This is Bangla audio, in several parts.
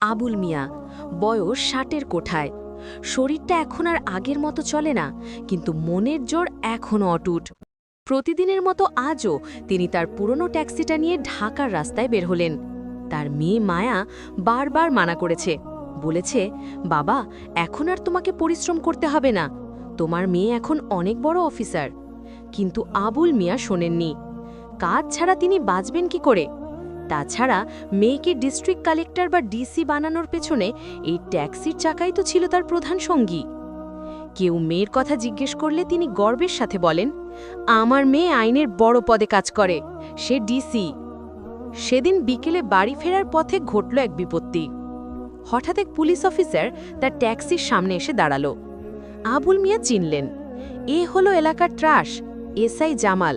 আবুল মিয়া, বয়স ষাটের কোঠায়। শরীরটা এখন আর আগের মতো চলে না, কিন্তু মনের জোর এখনও অটুট। প্রতিদিনের মতো আজও তিনি তার পুরনো ট্যাক্সিটা নিয়ে ঢাকার রাস্তায় বের হলেন। তার মেয়ে মায়া বারবার মানা করেছে। বলেছে, বাবা, এখন আর তোমাকে পরিশ্রম করতে হবে না। তোমার মেয়ে এখন অনেক বড় অফিসার। কিন্তু আবুল মিয়া শোনেননি। কাজ ছাড়া তিনি বাঁচবেন কি করে? তাছাড়া মেয়েকে ডিস্ট্রিক্ট কালেক্টর বা ডিসি বানানোর পেছনে এই ট্যাক্সির চাকাই তো ছিল তার প্রধান সঙ্গী। কেউ মেয়ের কথা জিজ্ঞেস করলে তিনি গর্বের সাথে বলেন, আমার মেয়ে আইনের বড় পদে কাজ করে, সে ডিসি সেদিন বিকেলে বাড়ি ফেরার পথে ঘটল এক বিপত্তি। হঠাৎ এক পুলিশ অফিসার তার ট্যাক্সির সামনে এসে দাঁড়াল। আবুল মিয়া চিনলেন, এ হলো এলাকার ট্রাশ এসআই জামাল।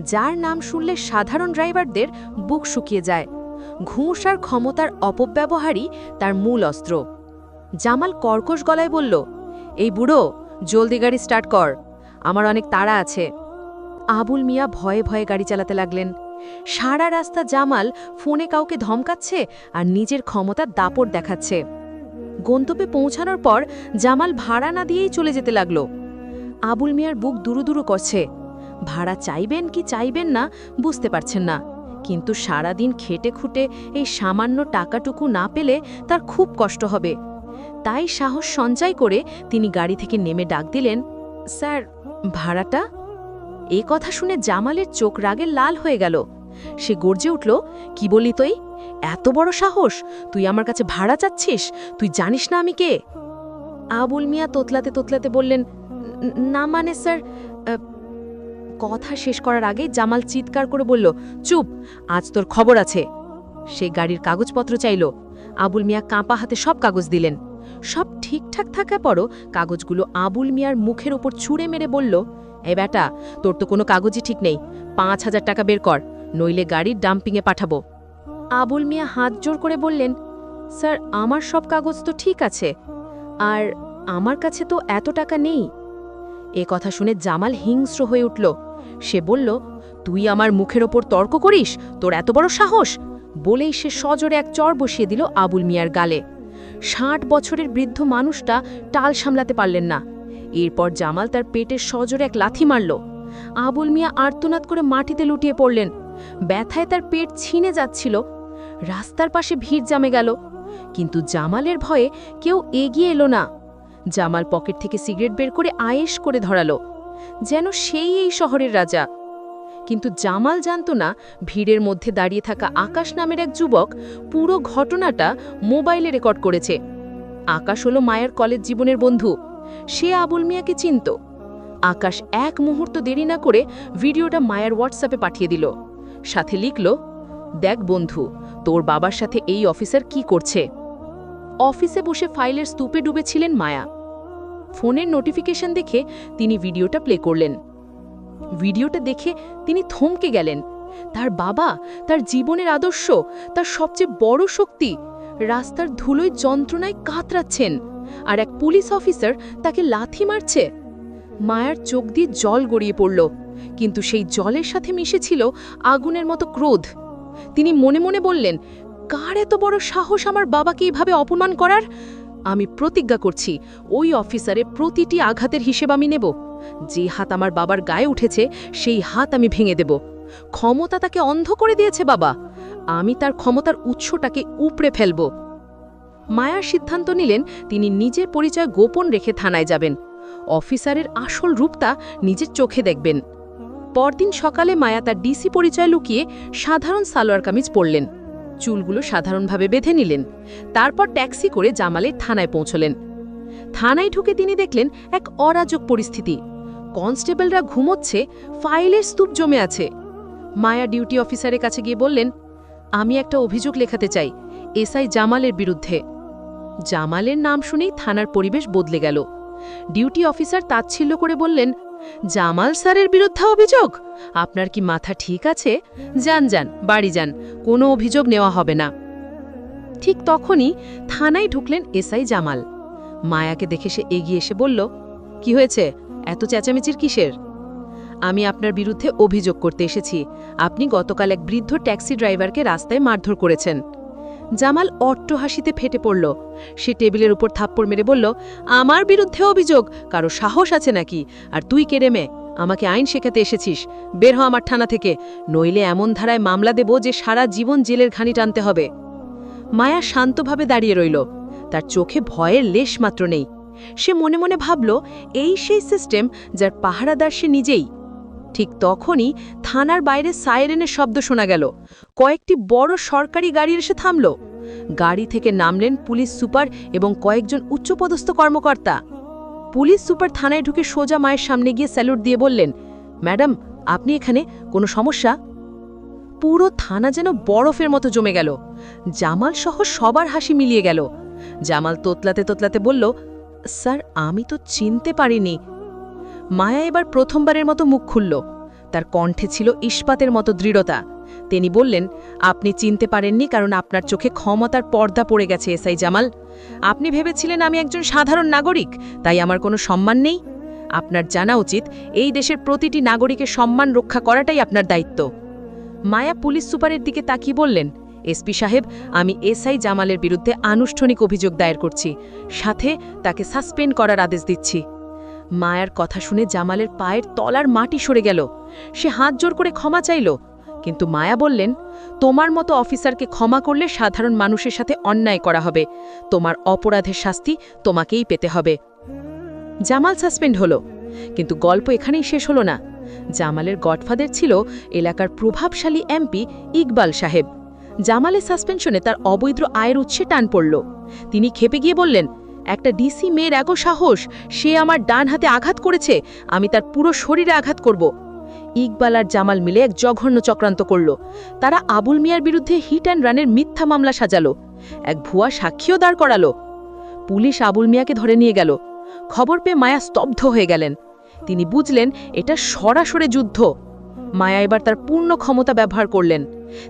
যার নাম শুনলে সাধারণ ড্রাইভারদের বুক শুকিয়ে যায়। ঘুষ আর ক্ষমতার অপব্যবহারই তার মূল অস্ত্র। জামাল কর্কশ গলায় বলল, এই বুড়ো, জলদি গাড়ি স্টার্ট কর। আমার অনেক তাড়া আছে। আবুল মিয়া ভয়ে ভয়ে গাড়ি চালাতে লাগলেন। সারা রাস্তা জামাল ফোনে কাউকে ধমকাচ্ছে আর নিজের ক্ষমতার দাপট দেখাচ্ছে। গন্তব্যে পৌঁছানোর পর জামাল ভাড়া না দিয়েই চলে যেতে লাগল। আবুল মিয়ার বুক দুরু দুরু করছে। ভাড়া চাইবেন কি চাইবেন না বুঝতে পারছেন না। কিন্তু সারাদিন খেটে খুঁটে এই সামান্য টাকাটুকু না পেলে তার খুব কষ্ট হবে। তাই সাহস সঞ্চয় করে তিনি গাড়ি থেকে নেমে ডাক দিলেন, স্যার, ভাড়াটা? এ কথা শুনে জামালের চোখ রাগে লাল হয়ে গেল। সে গর্জে উঠল, কি বলি তুই? এত বড় সাহস? তুই আমার কাছে ভাড়া চাচ্ছিস? তুই জানিস না আমি কে? আবুল মিয়া তোতলাতে তোতলাতে বললেন, না মানে স্যার কথা শেষ করার আগেই জামাল চিৎকার করে বলল, চুপ, আজ তোর খবর আছে। সে গাড়ির কাগজপত্র চাইল। আবুল মিয়া কাঁপা হাতে সব কাগজ দিলেন। সব ঠিকঠাক থাকার পরও কাগজগুলো আবুল মিয়ার মুখের ওপর ছুঁড়ে মেরে বলল, এ বেটা তোর তো কোনো কাগজই ঠিক নেই। পাঁচ হাজার টাকা বের কর, নইলে গাড়ির ডাম্পিংয়ে পাঠাবো। আবুল মিয়া হাত জোর করে বললেন, স্যার, আমার সব কাগজ তো ঠিক আছে। আর আমার কাছে তো এত টাকা নেই। এ কথা শুনে জামাল হিংস্র হয়ে উঠল। সে বলল, তুই আমার মুখের ওপর তর্ক করিস? তোর এত বড় সাহস? বলেই সে সজোরে এক চর বসিয়ে দিল আবুল মিয়ার গালে। ষাট বছরের বৃদ্ধ মানুষটা টাল সামলাতে পারলেন না। এরপর জামাল তার পেটে সজোরে এক লাথি মারল। আবুল মিয়া আর্তনাদ করে মাটিতে লুটিয়ে পড়লেন। ব্যথায় তার পেট ছিনে যাচ্ছিল। রাস্তার পাশে ভিড় জমে গেল। কিন্তু জামালের ভয়ে কেউ এগিয়ে এলো না। জামাল পকেট থেকে সিগারেট বের করে আয়েশ করে ধরালো। যেন সেই এই শহরের রাজা। কিন্তু জামাল জানত না ভিড়ের মধ্যে দাঁড়িয়ে থাকা আকাশ নামের এক যুবক পুরো ঘটনাটা মোবাইলে রেকর্ড করেছে। আকাশ হলো মায়ের কলেজ জীবনের বন্ধু। সে আবুল মিয়াকে চিনত। আকাশ এক মুহূর্ত দেরি না করে ভিডিওটা মায়ের হোয়াটসঅ্যাপে পাঠিয়ে দিল। সাথে লিখল, দেখ বন্ধু, তোর বাবার সাথে এই অফিসার কি করছে? অফিসে বসে ফাইলের স্তূপে ডুবেছিলেন মায়া। ফোনের নোটিফিকেশন দেখে তিনি ভিডিওটা প্লে করলেন। ভিডিওটা দেখে তিনি থমকে গেলেন। তার বাবা, তার জীবনের আদর্শ, তার সবচেয়ে বড় শক্তি, রাস্তার ধুলোয় যন্ত্রণায় কাতরাচ্ছেন আর এক পুলিশ অফিসার তাকে লাথি মারছে। মায়ার চোখ দিয়ে জল গড়িয়ে পড়ল, কিন্তু সেই জলের সাথে মিশেছিল আগুনের মতো ক্রোধ। তিনি মনে মনে বললেন, কার এত বড় সাহস আমার বাবাকে এইভাবে অপমান করার? আমি প্রতিজ্ঞা করছি, ওই অফিসারে প্রতিটি আঘাতের হিসেব আমি নেব। যে হাত আমার বাবার গায়ে উঠেছে, সেই হাত আমি ভেঙে দেব। ক্ষমতা তাকে অন্ধ করে দিয়েছে, বাবা। আমি তার ক্ষমতার উৎসটাকে উপড়ে ফেলব। মায়ার সিদ্ধান্ত নিলেন, তিনি নিজের পরিচয় গোপন রেখে থানায় যাবেন। অফিসারের আসল রূপটা নিজের চোখে দেখবেন। পরদিন সকালে মায়া তার ডিসি পরিচয় লুকিয়ে সাধারণ সালোয়ার কামিজ পরলেন। চুলগুলো সাধারণভাবে বেঁধে নিলেন। তারপর ট্যাক্সি করে জামালের থানায় পৌঁছলেন। থানায় ঢুকে তিনি দেখলেন এক অরাজক পরিস্থিতি। কনস্টেবলরা ঘুমোচ্ছে, ফাইলের স্তূপ জমে আছে। মায়া ডিউটি অফিসারের কাছে গিয়ে বললেন, আমি একটা অভিযোগ লেখাতে চাই, এসআই জামালের বিরুদ্ধে। জামালের নাম শুনেই থানার পরিবেশ বদলে গেল। ডিউটি অফিসার তাচ্ছিল্য করে বললেন জামাল স্যারের বিরুদ্ধে অভিযোগ? আপনার কি মাথা ঠিক আছে? যান যান, বাড়ি যান, কোনো অভিযোগ নেওয়া হবে না। ঠিক তখনই থানায় ঢুকলেন এসআই জামাল। মায়াকে দেখে সে এগিয়ে এসে বলল, কি হয়েছে? এত চেঁচামেচির কিসের? আমি আপনার বিরুদ্ধে অভিযোগ করতে এসেছি। আপনি গতকাল এক বৃদ্ধ ট্যাক্সি ড্রাইভারকে রাস্তায় মারধর করেছেন। জামাল অট্ট হাসিতে ফেটে পড়ল। সে টেবিলের উপর থাপ্পড় মেরে বলল, আমার বিরুদ্ধে অভিযোগ, কারও সাহস আছে নাকি? আর তুই কেড়ে মে? আমাকে আইন শেখাতে এসেছিস। বের হ আমার থানা থেকে। নইলে এমন ধারায় মামলা দেব যে সারা জীবন জেলের ঘানি টানতে হবে। মায়া শান্তভাবে দাঁড়িয়ে রইল। তার চোখে ভয়ের লেশ মাত্র নেই। সে মনে মনে ভাবল, এই সেই সিস্টেম যার পাহারাদার সে নিজেই। ঠিক তখনই থানার বাইরে সাইরেনের শব্দ শোনা গেল। কয়েকটি বড় সরকারি গাড়ি এসে থামল। গাড়ি থেকে নামলেন পুলিশ সুপার এবং কয়েকজন উচ্চপদস্থ কর্মকর্তা। পুলিশ সুপার থানায় ঢুকে সোজা মায়ের সামনে গিয়ে স্যালুট দিয়ে বললেন, ম্যাডাম, আপনি এখানে কোনো সমস্যা? পুরো থানা যেন বরফের মতো জমে গেল। জামাল সহ সবার হাসি মিলিয়ে গেল। জামাল তোতলাতে তোতলাতে বলল, স্যার, আমি তো চিনতে পারিনি। মায়া এবার প্রথমবারের মতো মুখ খুলল। তার কণ্ঠে ছিল ইস্পাতের মতো দৃঢ়তা। তিনি বললেন, আপনি চিনতে পারেননি কারণ আপনার চোখে ক্ষমতার পর্দা পড়ে গেছে এসআই জামাল। আপনি ভেবেছিলেন আমি একজন সাধারণ নাগরিক, তাই আমার কোনো সম্মান নেই। আপনার জানা উচিত, এই দেশের প্রতিটি নাগরিকের সম্মান রক্ষা করাটাই আপনার দায়িত্ব। মায়া পুলিশ সুপারের দিকে তাকিয়ে বললেন এসপি সাহেব, আমি এসআই জামালের বিরুদ্ধে আনুষ্ঠানিক অভিযোগ দায়ের করছি। সাথে তাকে সাসপেন্ড করার আদেশ দিচ্ছি। মায়ার কথা শুনে জামালের পায়ের তলার মাটি সরে গেল। সে হাত জোর করে ক্ষমা চাইল। কিন্তু মায়া বললেন, তোমার মতো অফিসারকে ক্ষমা করলে সাধারণ মানুষের সাথে অন্যায় করা হবে। তোমার অপরাধের শাস্তি তোমাকেই পেতে হবে। জামাল সাসপেন্ড হলো। কিন্তু গল্প এখানেই শেষ হলো না। জামালের গডফাদার ছিল এলাকার প্রভাবশালী এমপি ইকবাল সাহেব। জামালের সাসপেনশনে তার অবৈধ আয়ের উৎসে টান পড়ল। তিনি খেপে গিয়ে বললেন একটা ডিসি মেয়ের এগো সাহস, সে আমার ডান হাতে আঘাত করেছে, আমি তার পুরো শরীরে আঘাত করব। ইকবাল আর জামাল মিলে এক জঘন্য চক্রান্ত করল। তারা আবুল মিয়ার বিরুদ্ধে হিট অ্যান্ড রানের মিথ্যা মামলা সাজালো। এক ভুয়া সাক্ষীও দাঁড় করালো। পুলিশ আবুল মিয়াকে ধরে নিয়ে গেল। খবর পেয়ে মায়া স্তব্ধ হয়ে গেলেন। তিনি বুঝলেন, এটা সরাসরি যুদ্ধ। মায়া এবার তার পূর্ণ ক্ষমতা ব্যবহার করলেন।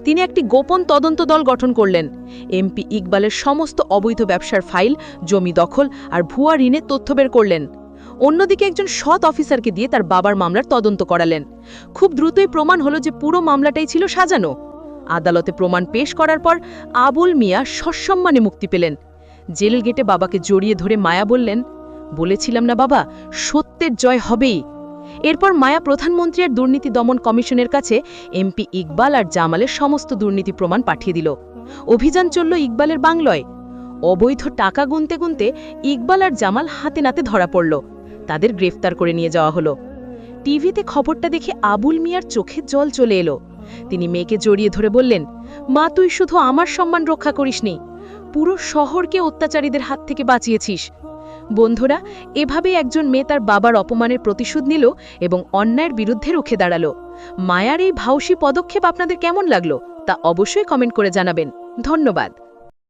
তিনি একটি গোপন তদন্ত দল গঠন করলেন। এমপি ইকবালের সমস্ত অবৈধ ব্যবসার ফাইল, জমি দখল আর ভুয়া ঋণের তথ্য বের করলেন। অন্যদিকে একজন সৎ অফিসারকে দিয়ে তার বাবার মামলার তদন্ত করালেন। খুব দ্রুতই প্রমাণ হলো যে পুরো মামলাটাই ছিল সাজানো। আদালতে প্রমাণ পেশ করার পর আবুল মিয়া সসম্মানে মুক্তি পেলেন। জেল গেটে বাবাকে জড়িয়ে ধরে মায়া বললেন, বলেছিলাম না বাবা, সত্যের জয় হবেই। এরপর মায়া প্রধানমন্ত্রী আর দুর্নীতি দমন কমিশনের কাছে এমপি ইকবাল আর জামালের সমস্ত দুর্নীতি প্রমাণ পাঠিয়ে দিল। অভিযান চলল ইকবালের বাংলয়। অবৈধ টাকা গুনতে গুনতে ইকবাল আর জামাল হাতে নাতে ধরা পড়ল। তাদের গ্রেফতার করে নিয়ে যাওয়া হলো। টিভিতে খবরটা দেখে আবুল মিয়ার চোখে জল চলে এলো। তিনি মেয়েকে জড়িয়ে ধরে বললেন, মা, তুই শুধু আমার সম্মান রক্ষা করিসনি। পুরো শহরকে অত্যাচারীদের হাত থেকে বাঁচিয়েছিস। বন্ধুরা এভাবে একজন মেয়ে তার বাবার অপমানের প্রতিশোধ নিল এবং অন্যায়ের বিরুদ্ধে রুখে দাঁড়াল। মায়ার এই ভাউসী পদক্ষেপ আপনাদের কেমন লাগল তা অবশ্যই কমেন্ট করে জানাবেন। ধন্যবাদ।